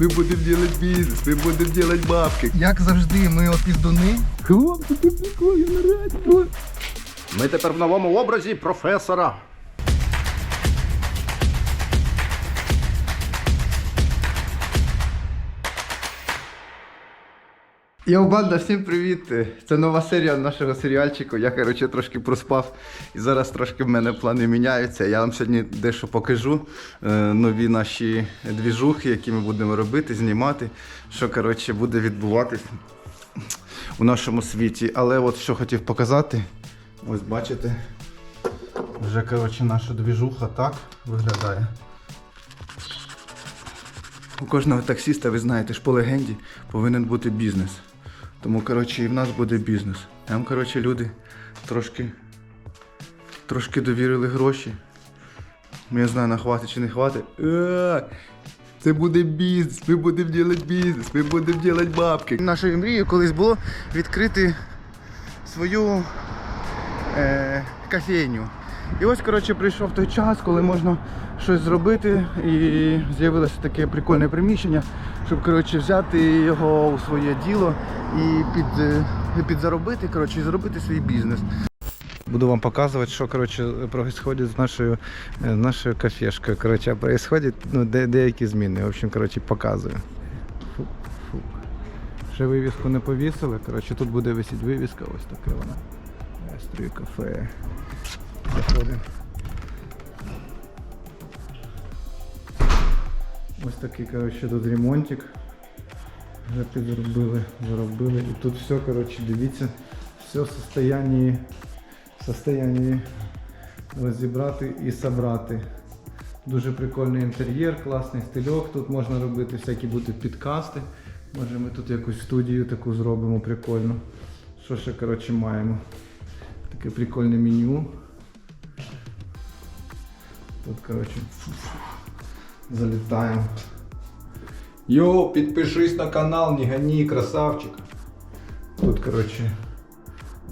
Ми будемо робити бізнес, ми будемо робити бабки. Як завжди, ми опіздуни. Хлопці, ти прикольно радіо. Ми тепер в новому образі професора. Йоу, банда, всім привіт! Це нова серія нашого серіальчику. Я, коротше, трошки проспав і зараз трошки в мене плани міняються. Я вам сьогодні дещо покажу. е, нові наші двіжухи, які ми будемо робити, знімати, що коротше, буде відбуватись у нашому світі. Але от що хотів показати, ось бачите, вже коротше, наша двіжуха так виглядає. У кожного таксіста, ви знаєте ж по легенді, повинен бути бізнес. Тому, коротше, і в нас буде бізнес. Нам, коротше, люди трошки, трошки довірили гроші. Ну, Я знаю, нахватить чи не хватить. Е, Це буде бізнес, ми будемо робити бізнес, ми будемо робити бабки. Нашою мрією колись було відкрити свою е, кофейню. І ось, коротше, прийшов той час, коли можна щось зробити, і з'явилося таке прикольне приміщення, щоб коротше, взяти його у своє діло і під, е, підзаробити, коротше, і зробити свій бізнес. Буду вам показувати, що коротше, происходит з нашою, е, нашою кафешкою. Коротше, происходит ну, де, деякі зміни. В общем, коротше, показую. Фу, фу. Ще вивіску не повісили. Коротше, тут буде висіти вивіска, ось така вона. Стрій кафе. Заходимо. Ось такий, коротше, тут ремонтик. Вже підзаробили, заробили. І тут все, коротше, дивіться, все в состоянні, в состоянні розібрати і собрати. Дуже прикольний інтер'єр, класний стильок. Тут можна робити всякі бути підкасти. Може ми тут якусь студію таку зробимо прикольну. Що ще коротше маємо? Таке прикольне меню. Тут, коротше, залітаємо. Йоу, підпишись на канал, не гони, красавчик. Тут, коротше,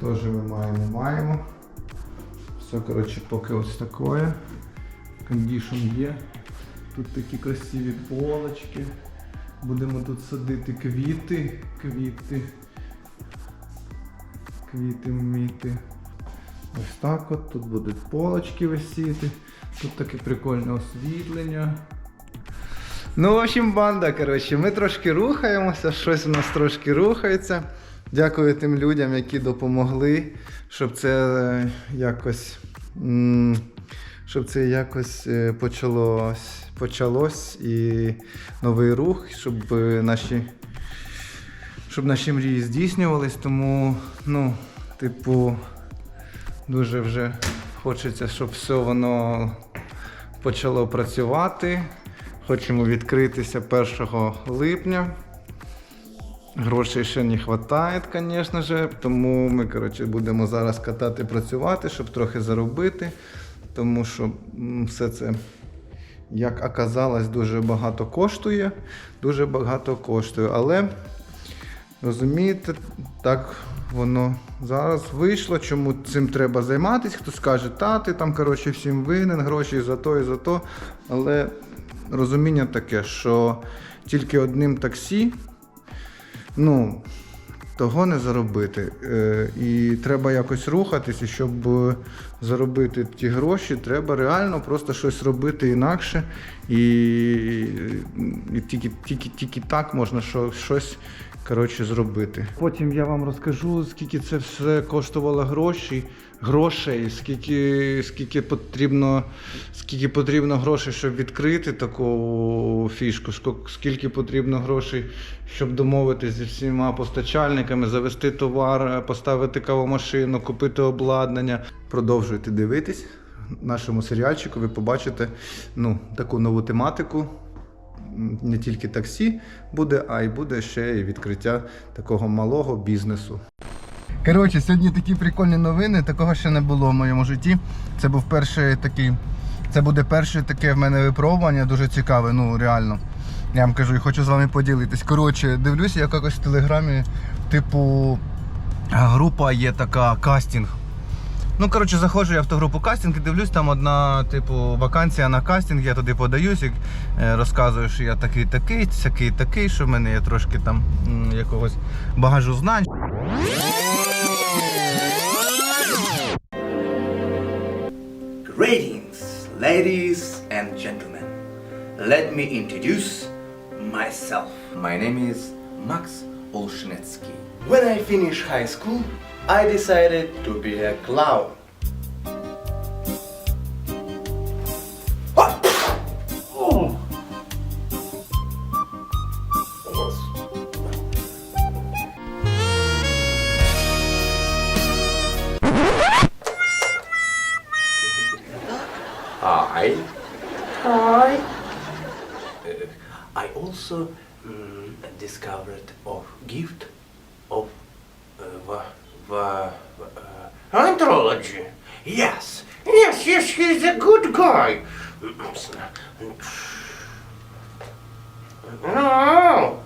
теж ми маємо, маємо. Все, коротше, поки ось таке. Кондішн є. Тут такі красиві полочки. Будемо тут садити квіти, квіти. Квіти вміти. Ось так от, тут будуть полочки висіти. Тут таке прикольне освітлення. Ну, в общем, банда, коротше, ми трошки рухаємося, щось у нас трошки рухається. Дякую тим людям, які допомогли, щоб це е, якось. Щоб це якось е, почалось, почалось і новий рух, щоб е, наші, щоб наші мрії здійснювались. Тому, ну, типу, дуже вже хочеться, щоб все воно почало працювати. Хочемо відкритися 1 липня. Грошей ще не вистачає, звісно ж, тому ми коротше, будемо зараз катати, працювати, щоб трохи заробити. Тому що все це, як оказалось, дуже багато коштує. Дуже багато коштує. Але розумієте, так воно зараз вийшло. Чому цим треба займатися? Хто скаже, та ти там коротше, всім винен, гроші за то і за то. Але розуміння таке, що тільки одним таксі ну, того не заробити. Е, і треба якось рухатись, і щоб заробити ті гроші, треба реально просто щось робити інакше. І, і тільки, тільки, тільки так можна щось коротше, зробити. Потім я вам розкажу, скільки це все коштувало грошей. Грошей, скільки, скільки потрібно, скільки потрібно грошей, щоб відкрити таку фішку, скільки потрібно грошей, щоб домовитися зі всіма постачальниками, завести товар, поставити кавомашину, купити обладнання. Продовжуйте дивитись нашому серіальчику, ви побачите ну, таку нову тематику. Не тільки таксі буде, а й буде ще і відкриття такого малого бізнесу. Коротше, сьогодні такі прикольні новини, такого ще не було в моєму житті. Це був перший такий. Це буде перше таке в мене випробування, дуже цікаве, ну реально. Я вам кажу і хочу з вами поділитись. Коротше, дивлюся, як якось в телеграмі, типу, група є така кастинг. Ну, коротше, заходжу я в ту групу кастинг і дивлюсь, там одна, типу, вакансія на кастинг, я туди подаюсь е, розказую, що я такий такий, такий, що в мене є трошки там якогось багажу знань. Ladies and gentlemen. Let me introduce myself. My name is Max Olshnetsky. When I finished high school, I decided to be a clown. Also mm, discovered a gift of uh, uh, anthology. Yes, yes, yes, he's a good guy. No.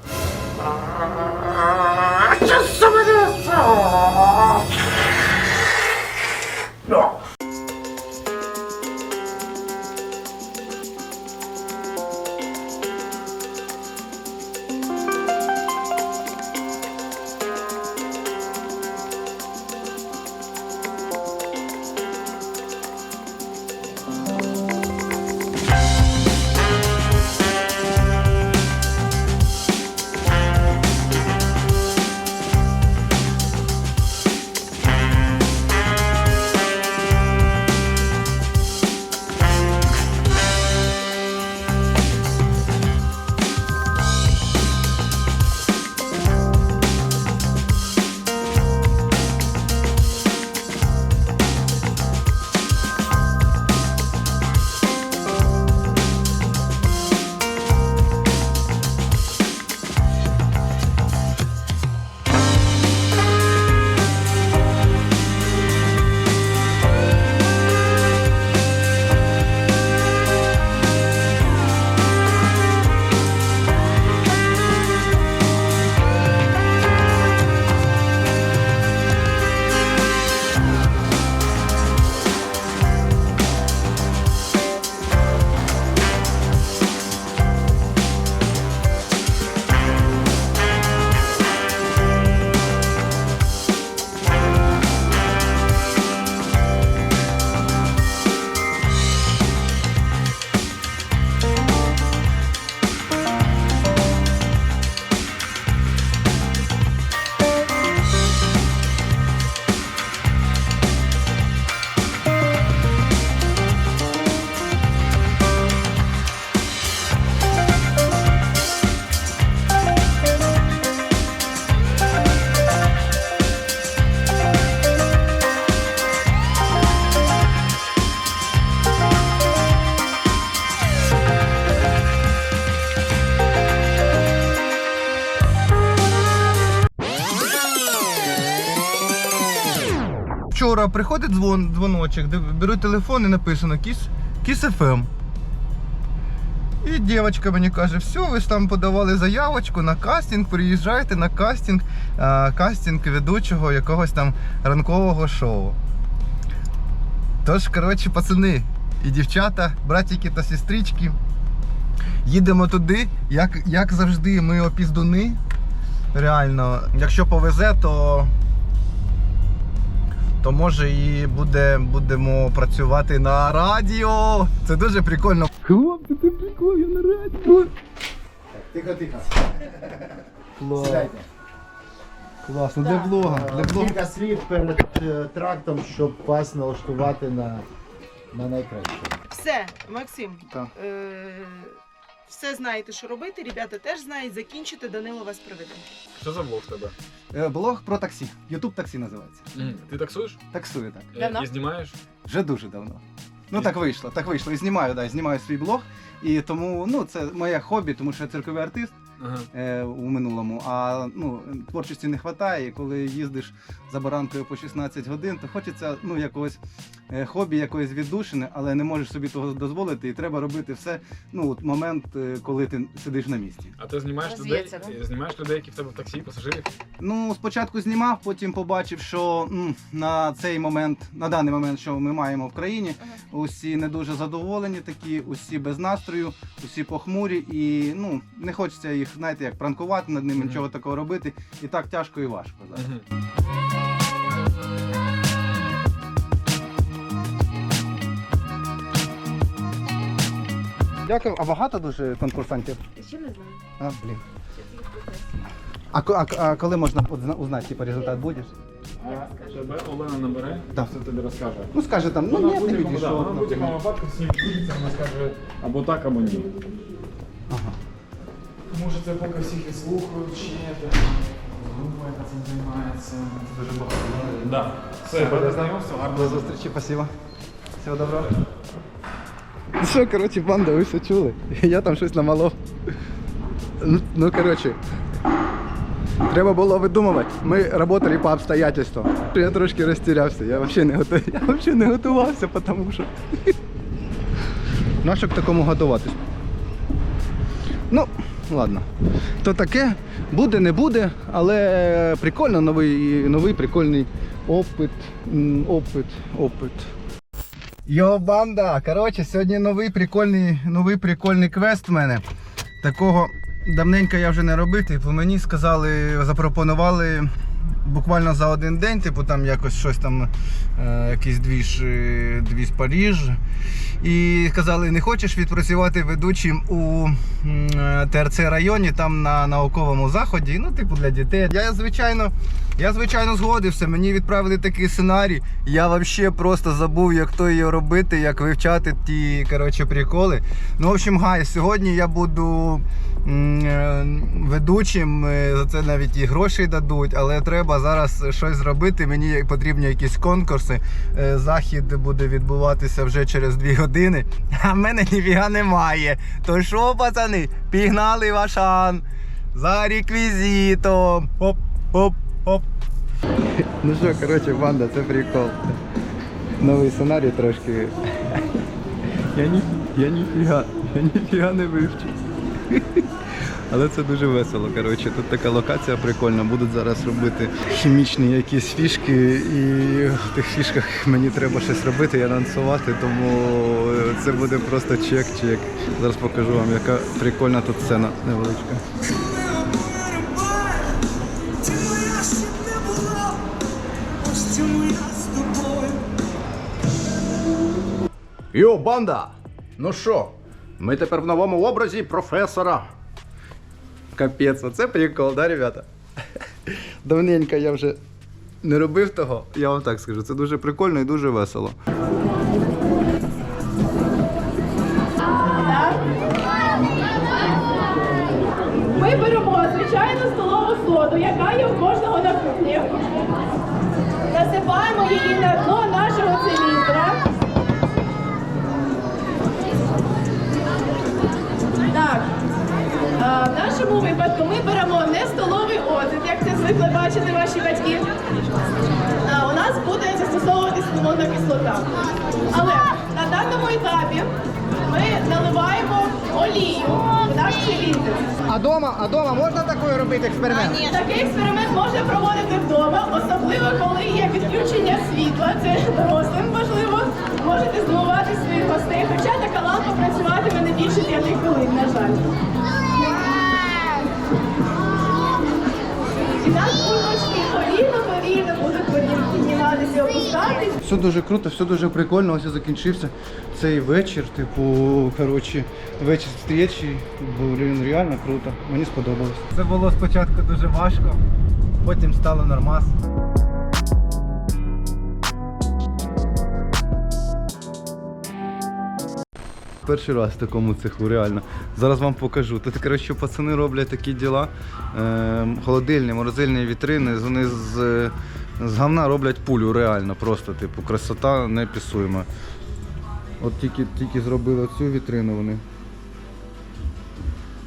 Uh, just some of this. Вчора приходить дзвон, дзвоночок, де беру телефон і написано Кіс, Кіс ФМ. І дівчинка мені каже, все, ви ж там подавали заявочку на кастинг, приїжджайте на кастинг, а, кастинг ведучого якогось там ранкового шоу. Тож, коротше, пацани і дівчата, братики та сестрички, їдемо туди, як, як завжди, ми опіздуни. Реально, якщо повезе, то то може і буде, будемо працювати на радіо. Це дуже прикольно. Хлопці, це прикольно, я на радіо. Тихо, тихо. Клас. Сідайте. Класно, для блога. Для блога. Кілька слів перед е, трактом, щоб вас налаштувати на, на найкраще. Все, Максим, Так. е- все знаєте, що робити. Ребята теж знають, закінчите, Данило вас приведе. Що за блог в тебе? Е, Блог про таксі. Ютуб таксі називається. Ти таксуєш? Таксую так. Е, Давно? І знімаєш? Вже дуже давно. Ну так вийшло, так вийшло. І знімаю, да, знімаю свій блог. І тому ну, це моє хобі, тому що я цирковий артист Ага. е, у минулому. А ну, творчості не вистачає. І коли їздиш за баранкою по 16 годин, то хочеться ну, якогось е, хобі, якоїсь віддушини, але не можеш собі того дозволити. І треба робити все ну, от момент, е, коли ти сидиш на місці. А ти знімаєш людей, да? знімаєш людей, які в тебе в таксі, пасажирів? Ну, спочатку знімав, потім побачив, що м, на цей момент, на даний момент, що ми маємо в країні, усі не дуже задоволені, такі, усі без настрою, усі похмурі, і ну не хочеться їх, знаєте, як пранкувати над ними, нічого такого робити. І так тяжко і важко зараз. Дякую. А багато дуже конкурсантів? Ще не знаю. А, блін. А, ко- а, а коли можна узнати, типу, результат будеш? Тебе Олена набере, Так. все тобі розкаже. Ну скаже там, ну Вона ні, в не будь-якому, да, вона в будь-якому випадку ним вона скаже або так, або ні. Ага. Може це поки всіх відслухають, чи ні, група, яка цим займається. Це дуже багато. Да. Все, ради знайомства, гарно. До зустрічі, спасибо. Всього доброго. Ну що, коротше, банда, ви все чули? Я там щось намалов. Ну, ну коротше. Треба було видумувати. Ми працювали по обстоятельствам. Я трошки розтірявся. Я взагалі не готов... Я взагалі не готувався, тому що. Нащо к такому готуватись? Ну, ладно. То таке, буде, не буде, але прикольно, новий, новий прикольний опит. Опит, опит. Йо, банда! Коротше, сьогодні новий прикольний, новий прикольний квест в мене. Такого давненько я вже не робив. бо мені сказали, запропонували буквально за один день, типу там якось щось там, е, якийсь двіж, е, двіж Паріж. І сказали, не хочеш відпрацювати ведучим у е, ТРЦ районі, там на науковому заході, ну, типу, для дітей. Я, звичайно, я, звичайно, згодився. Мені відправили такий сценарій. Я взагалі просто забув, як то її робити, як вивчати ті коротше, приколи. Ну, в общем, гай, сьогодні я буду ведучим. За це навіть і гроші дадуть, але треба зараз щось зробити. Мені потрібні якісь конкурси. Е, Захід буде відбуватися вже через дві години. А в мене ніфіга немає. То що, пацани, пігнали в Ашан за реквізитом. Оп, оп, оп. Ну що, коротше, банда, це прикол. Новий сценарій трошки. Я ні, я ніфіга, я ніфіга не вивчив. Але це дуже весело. Коротше, тут така локація прикольна. Будуть зараз робити хімічні якісь фішки, і в тих фішках мені треба щось робити і анонсувати, тому це буде просто чек-чек. Зараз покажу вам, яка прикольна тут сцена невеличка. Йо, банда! Ну що, ми тепер в новому образі професора. Капець, оце прикол, да, ребята? Давненько я вже не робив того, я вам так скажу. Це дуже прикольно і дуже весело. А, випадку ми беремо не столовий оцет, як це звикли бачити ваші батьки. А, у нас буде застосовуватись лимонна кислота. Але на даному етапі ми наливаємо олію в наш циліндр. А дома, а дома можна такою робити експеримент? Такий експеримент можна проводити вдома, особливо коли є відключення світла. Це дорослим важливо. Можете здивувати своїх гостей. Хоча така лампа працюватиме не більше 5 хвилин, на жаль. Підніматися. Все дуже круто, все дуже прикольно. Ось і закінчився цей вечір. Типу, коротше, вечір зустрічі. Був він реально круто. Мені сподобалось. Це було спочатку дуже важко, потім стало нормас. Перший раз в такому цеху, реально. Зараз вам покажу. Тут, коротше, пацани роблять такі діла. Е, холодильні, морозильні вітрини. Вони з, з говна роблять пулю, реально, просто, типу, красота непісуєма. От тільки, тільки зробили цю вітрину вони.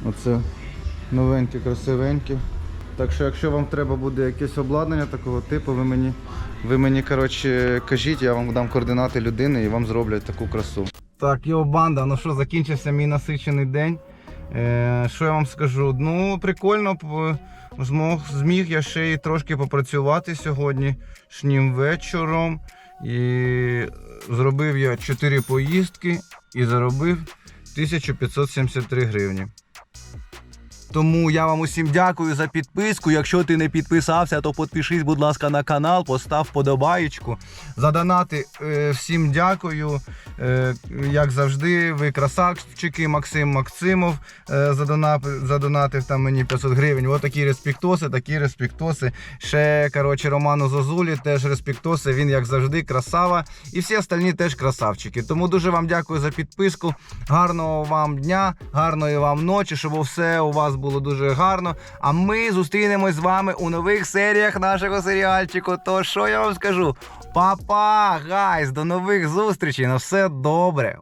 Оце новеньке, красивеньке. Так що, якщо вам треба буде якесь обладнання такого типу, ви мені, ви мені коротше, кажіть, я вам дам координати людини і вам зроблять таку красу. Так, йо, банда, ну що, закінчився мій насичений день. Е, що я вам скажу? Ну, прикольно, змог, зміг я ще й трошки попрацювати сьогоднішнім вечором. І зробив я 4 поїздки і заробив 1573 гривні. Тому я вам усім дякую за підписку. Якщо ти не підписався, то підпишись, будь ласка, на канал, постав подобаєчку. За донати е, всім дякую. Е, як завжди, ви красавчики, Максим Максимов е, задонатив там мені 500 гривень. Ось такі респектоси, такі респектоси. Ще коротше, Роману Зозулі теж респектоси. Він як завжди красава. І всі остальні теж красавчики. Тому дуже вам дякую за підписку. Гарного вам дня, гарної вам ночі, щоб все у вас було дуже гарно. А ми зустрінемось з вами у нових серіях нашого серіальчику. То що я вам скажу? Па-па, гайс, до нових зустрічей. На все добре.